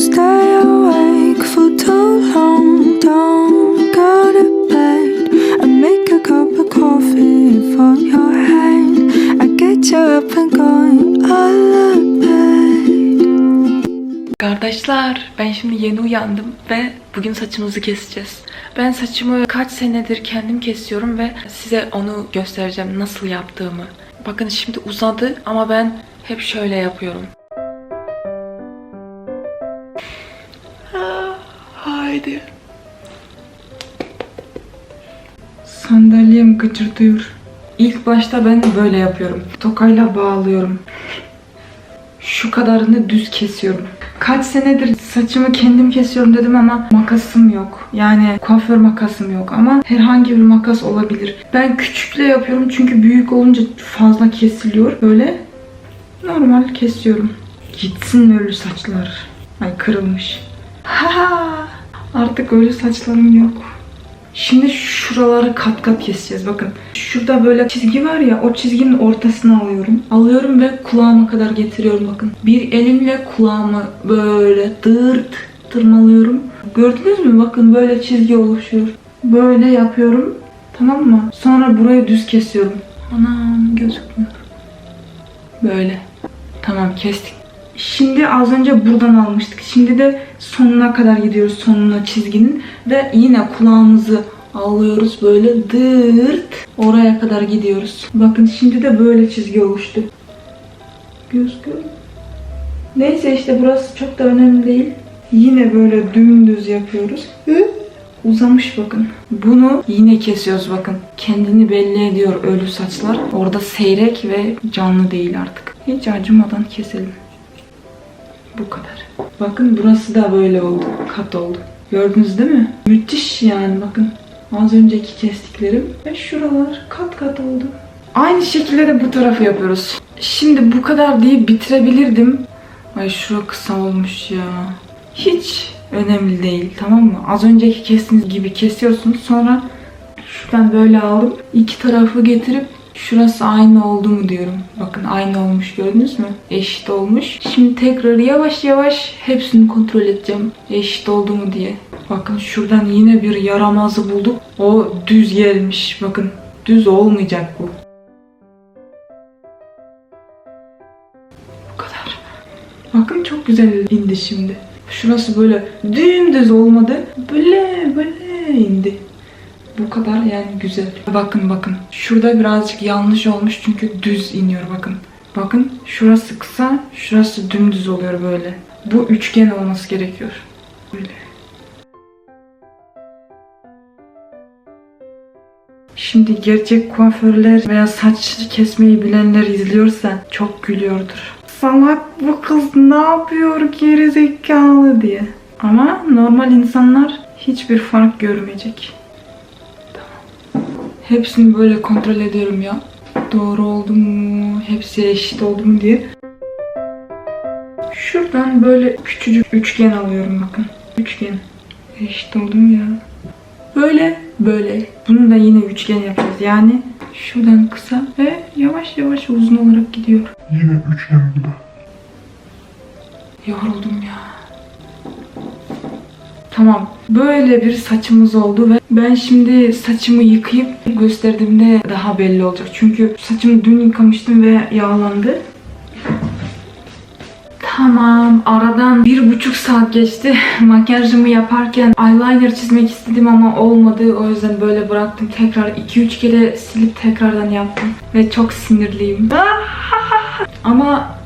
stay awake for too long. Don't go to bed. I make a cup of coffee for your head. I get you up and going. Bad. Kardeşler ben şimdi yeni uyandım ve bugün saçımızı keseceğiz. Ben saçımı kaç senedir kendim kesiyorum ve size onu göstereceğim nasıl yaptığımı. Bakın şimdi uzadı ama ben hep şöyle yapıyorum. Haydi. Sandalyem gıcırdıyor. İlk başta ben böyle yapıyorum. Tokayla bağlıyorum şu kadarını düz kesiyorum. Kaç senedir saçımı kendim kesiyorum dedim ama makasım yok. Yani kuaför makasım yok ama herhangi bir makas olabilir. Ben küçükle yapıyorum çünkü büyük olunca fazla kesiliyor. Böyle normal kesiyorum. Gitsin ölü saçlar. Ay kırılmış. Ha, artık ölü saçlarım yok. Şimdi şuraları kat kat keseceğiz. Bakın şurada böyle çizgi var ya o çizginin ortasını alıyorum. Alıyorum ve kulağıma kadar getiriyorum bakın. Bir elimle kulağımı böyle dırt tırmalıyorum. Gördünüz mü? Bakın böyle çizgi oluşuyor. Böyle yapıyorum. Tamam mı? Sonra burayı düz kesiyorum. Anam gözükmüyor. Böyle. Tamam kestik. Şimdi az önce buradan almıştık. Şimdi de sonuna kadar gidiyoruz sonuna çizginin. Ve yine kulağımızı alıyoruz böyle dırt. Oraya kadar gidiyoruz. Bakın şimdi de böyle çizgi oluştu. Gözüküyor mu? Neyse işte burası çok da önemli değil. Yine böyle dümdüz yapıyoruz. Hı? Uzamış bakın. Bunu yine kesiyoruz bakın. Kendini belli ediyor ölü saçlar. Orada seyrek ve canlı değil artık. Hiç acımadan keselim. Bu kadar. Bakın burası da böyle oldu. Kat oldu. Gördünüz değil mi? Müthiş yani bakın. Az önceki kestiklerim ve şuralar kat kat oldu. Aynı şekilde de bu tarafı yapıyoruz. Şimdi bu kadar diye bitirebilirdim. Ay şura kısa olmuş ya. Hiç önemli değil tamam mı? Az önceki kestiğiniz gibi kesiyorsunuz. Sonra şuradan böyle aldım. İki tarafı getirip şurası aynı oldu mu diyorum. Bakın aynı olmuş gördünüz mü? Eşit olmuş. Şimdi tekrar yavaş yavaş hepsini kontrol edeceğim. Eşit oldu mu diye. Bakın şuradan yine bir yaramazı bulduk. O düz gelmiş. Bakın düz olmayacak bu. Bu kadar. Bakın çok güzel indi şimdi. Şurası böyle dümdüz olmadı. Böyle böyle indi. Bu kadar yani güzel. Bakın bakın. Şurada birazcık yanlış olmuş çünkü düz iniyor bakın. Bakın şurası kısa, şurası dümdüz oluyor böyle. Bu üçgen olması gerekiyor. Böyle. Şimdi gerçek kuaförler veya saç kesmeyi bilenler izliyorsa çok gülüyordur. Salak bu kız ne yapıyor geri zekalı diye. Ama normal insanlar hiçbir fark görmeyecek. Hepsini böyle kontrol ediyorum ya. Doğru oldu mu? Hepsi eşit oldu mu diye. Şuradan böyle küçücük üçgen alıyorum bakın. Üçgen. Eşit oldu mu ya? Böyle böyle. Bunu da yine üçgen yapacağız. Yani şuradan kısa ve yavaş yavaş uzun olarak gidiyor. Yine üçgen bu da. Yoruldum ya. Tamam. Böyle bir saçımız oldu ve ben şimdi saçımı yıkayıp gösterdiğimde daha belli olacak. Çünkü saçımı dün yıkamıştım ve yağlandı. Tamam. Aradan bir buçuk saat geçti. Makyajımı yaparken eyeliner çizmek istedim ama olmadı. O yüzden böyle bıraktım. Tekrar 2-3 kere silip tekrardan yaptım. Ve çok sinirliyim. ama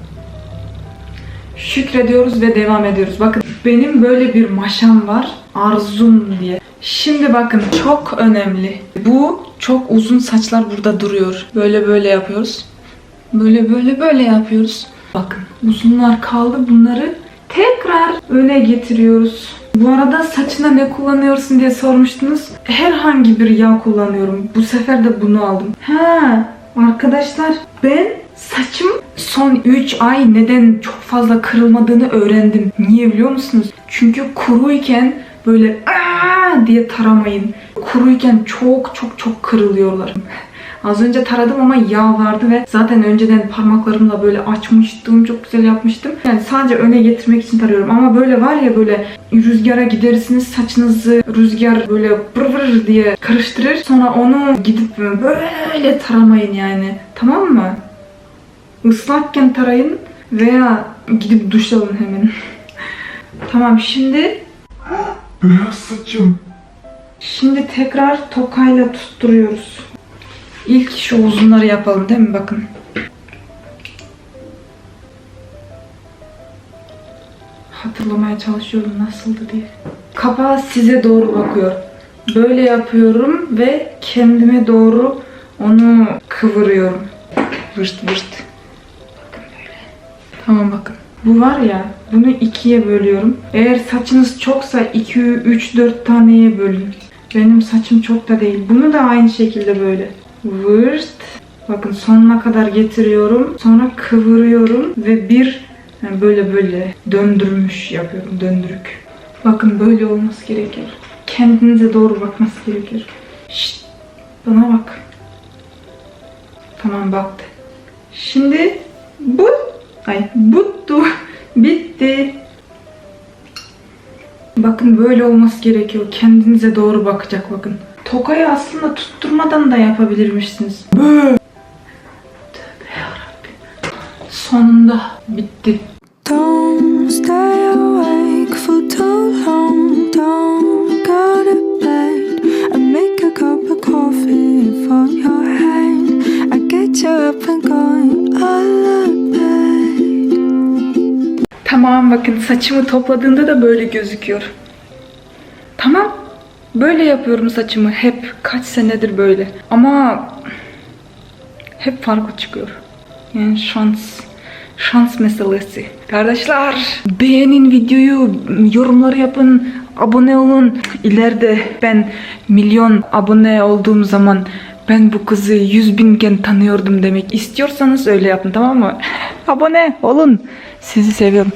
şükrediyoruz ve devam ediyoruz. Bakın benim böyle bir maşam var. Arzum diye. Şimdi bakın çok önemli. Bu çok uzun saçlar burada duruyor. Böyle böyle yapıyoruz. Böyle böyle böyle yapıyoruz. Bakın uzunlar kaldı. Bunları tekrar öne getiriyoruz. Bu arada saçına ne kullanıyorsun diye sormuştunuz. Herhangi bir yağ kullanıyorum. Bu sefer de bunu aldım. Ha, arkadaşlar ben saçım son 3 ay neden çok fazla kırılmadığını öğrendim. Niye biliyor musunuz? Çünkü kuruyken böyle aa diye taramayın. Kuruyken çok çok çok kırılıyorlar. Az önce taradım ama yağ vardı ve zaten önceden parmaklarımla böyle açmıştım. Çok güzel yapmıştım. Yani sadece öne getirmek için tarıyorum. Ama böyle var ya böyle rüzgara gidersiniz saçınızı rüzgar böyle vır vır diye karıştırır. Sonra onu gidip böyle taramayın yani. Tamam mı? Islakken tarayın veya gidip duş alın hemen. tamam şimdi Beyaz saçım. Şimdi tekrar tokayla tutturuyoruz. İlk şu uzunları yapalım değil mi? Bakın. Hatırlamaya çalışıyorum nasıldı diye. Kapağı size doğru bakıyor. Böyle yapıyorum ve kendime doğru onu kıvırıyorum. Vırt vırt. Tamam bakın. Bu var ya, bunu ikiye bölüyorum. Eğer saçınız çoksa 2, 3, 4 taneye bölün. Benim saçım çok da değil. Bunu da aynı şekilde böyle. Vırt. Bakın sonuna kadar getiriyorum. Sonra kıvırıyorum ve bir yani böyle böyle döndürmüş yapıyorum. Döndürük. Bakın böyle olması gerekir. Kendinize doğru bakması gerekir. Şşt, bana bak. Tamam baktı. Şimdi bu ay buttu. Bitti. Bakın böyle olması gerekiyor. Kendinize doğru bakacak bakın. Tokayı aslında tutturmadan da yapabilirmişsiniz. Böyle. Tamam bakın saçımı topladığında da böyle gözüküyor. Tamam. Böyle yapıyorum saçımı hep kaç senedir böyle. Ama hep farklı çıkıyor. Yani şans şans meselesi. Kardeşler beğenin videoyu, yorumları yapın, abone olun. İleride ben milyon abone olduğum zaman ben bu kızı yüz binken tanıyordum demek istiyorsanız öyle yapın tamam mı? abone olun. Sizi seviyorum.